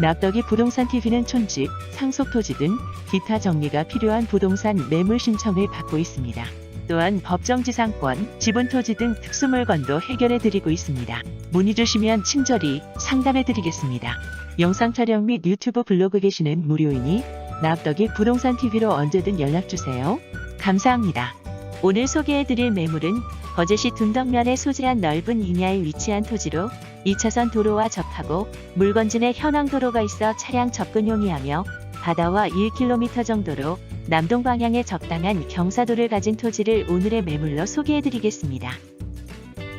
납덕이 부동산 TV는 촌집, 상속토지 등 기타 정리가 필요한 부동산 매물 신청을 받고 있습니다. 또한 법정지상권, 지분토지 등 특수물건도 해결해 드리고 있습니다. 문의 주시면 친절히 상담해 드리겠습니다. 영상 촬영 및 유튜브 블로그 계시는 무료이니 납덕이 부동산 TV로 언제든 연락 주세요. 감사합니다. 오늘 소개해 드릴 매물은 거제시 둔덕면에 소재한 넓은 인야에 위치한 토지로 2차선 도로와 접하고 물건진에 현황 도로가 있어 차량 접근용이하며 바다와 1km 정도로 남동 방향에 적당한 경사도를 가진 토지를 오늘의 매물로 소개해 드리겠습니다.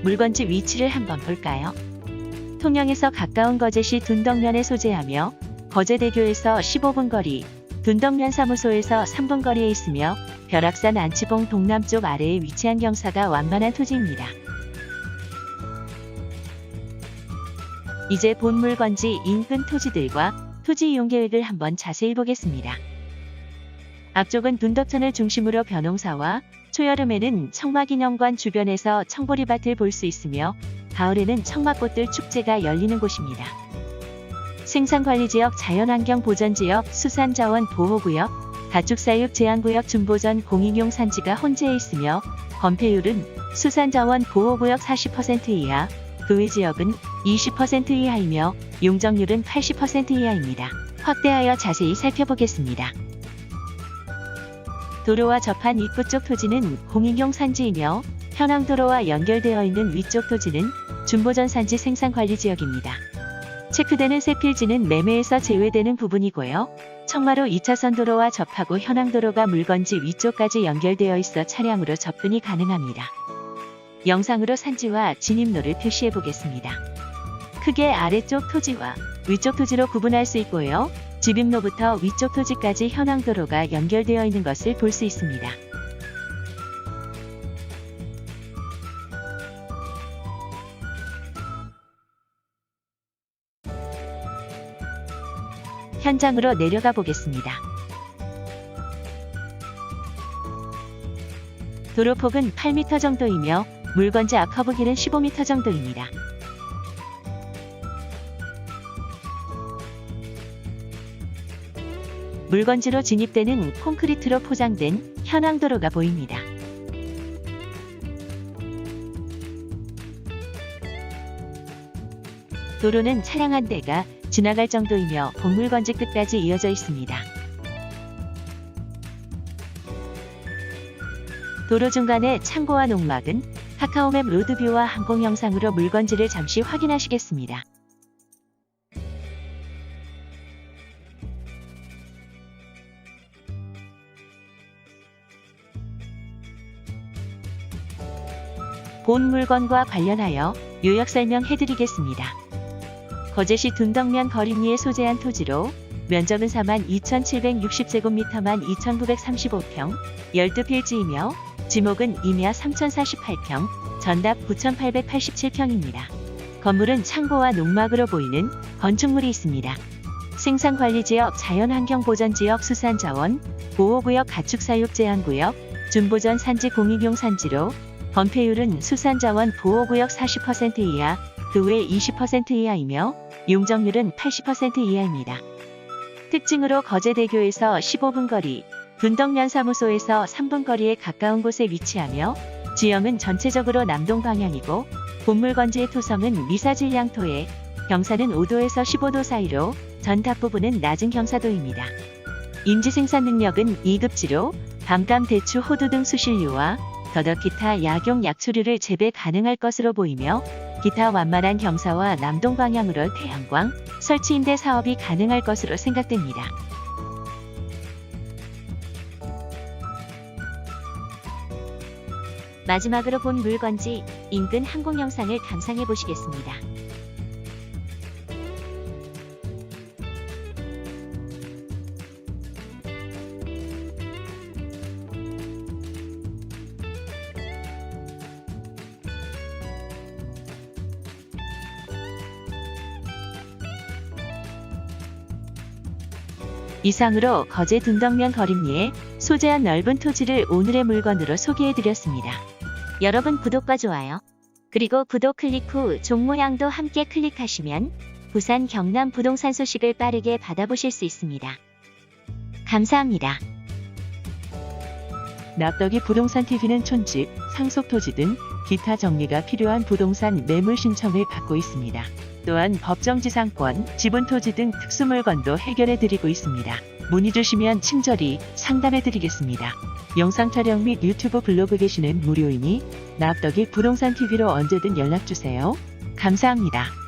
물건지 위치를 한번 볼까요? 통영에서 가까운 거제시 둔덕면에 소재하며 거제대교에서 15분 거리, 둔덕면 사무소에서 3분 거리에 있으며 벼락산 안치봉 동남쪽 아래에 위치한 경사가 완만한 토지입니다. 이제 본 물건지 인근 토지들과 토지 이용 계획을 한번 자세히 보겠습니다. 앞쪽은 둔덕천을 중심으로 벼농사와 초여름에는 청마기념관 주변에서 청보리밭을 볼 수 있으며 가을에는 청마꽃들 축제가 열리는 곳입니다. 생산관리지역 자연환경보전지역 수산자원 보호구역 가축사육 제한구역 준보전 공인용 산지가 혼재해 있으며 건폐율은 수산자원 보호구역 40% 이하, 그 외 지역은 20% 이하이며 용적률은 80% 이하입니다. 확대하여 자세히 살펴보겠습니다. 도로와 접한 입구 쪽 토지는 공인용 산지이며 현황도로와 연결되어 있는 위쪽 토지는 준보전 산지 생산관리지역입니다. 체크되는 세 필지는 매매에서 제외되는 부분이고요. 청마로 2차선 도로와 접하고 현황도로가 물건지 위쪽까지 연결되어 있어 차량으로 접근이 가능합니다. 영상으로 산지와 진입로를 표시해 보겠습니다. 크게 아래쪽 토지와 위쪽 토지로 구분할 수 있고요. 집입로부터 위쪽 토지까지 현황도로가 연결되어 있는 것을 볼 수 있습니다. 현장으로 내려가 보겠습니다. 도로폭은 8m 정도이며 물건지 앞 커브 길은 15m 정도입니다. 물건지로 진입되는 콘크리트로 포장된 현황도로가 보입니다. 도로는 차량 한 대가 지나갈 정도이며 복물건지 끝까지 이어져 있습니다. 도로 중간에 창고와 농막은 카카오맵 로드뷰와 항공 영상으로 물건지를 잠시 확인하시겠습니다. 본 물건과 관련하여 요약 설명해드리겠습니다. 거제시 둔덕면 거림리에 소재한 토지로 면적은 42,760제곱미터만 2,935평, 12필지이며 지목은 임야 3,048평, 전답 9,887평입니다. 건물은 창고와 농막으로 보이는 건축물이 있습니다. 생산관리지역, 자연환경보전지역, 수산자원, 보호구역, 가축사육제한구역, 준보전 산지 공익용 산지로 건폐율은 수산자원 보호구역 40% 이하, 그 외 20% 이하이며 용적률은 80% 이하입니다. 특징으로 거제대교에서 15분 거리, 둔덕면 사무소에서 3분 거리에 가까운 곳에 위치하며 지형은 전체적으로 남동 방향이고 본물건지의 토성은 미사질량토에 경사는 5도에서 15도 사이로 전 탑 부분은 낮은 경사도입니다. 임지 생산 능력은 2급지로 밤감 대추 호두 등 수실류와 더덕 기타 약용 약초류를 재배 가능할 것으로 보이며 기타 완만한 경사와 남동 방향으로 태양광, 설치 임대 사업이 가능할 것으로 생각됩니다. 마지막으로 본 물건지 인근 항공 영상을 감상해 보시겠습니다. 이상으로 거제 둔덕면 거림리에 소재한 넓은 토지를 오늘의 물건으로 소개해드렸습니다. 여러분 구독과 좋아요, 그리고 구독 클릭 후 종 모양도 함께 클릭하시면 부산 경남 부동산 소식을 빠르게 받아보실 수 있습니다. 감사합니다. 납덕이 부동산 TV는 촌집, 상속 토지 등 기타 정리가 필요한 부동산 매물 신청을 받고 있습니다. 또한 법정지상권, 지분 토지 등 특수 물건도 해결해 드리고 있습니다. 문의 주시면 친절히 상담해 드리겠습니다. 영상 촬영 및 유튜브 블로그 게시는 무료이니 납덕이 부동산 TV로 언제든 연락 주세요. 감사합니다.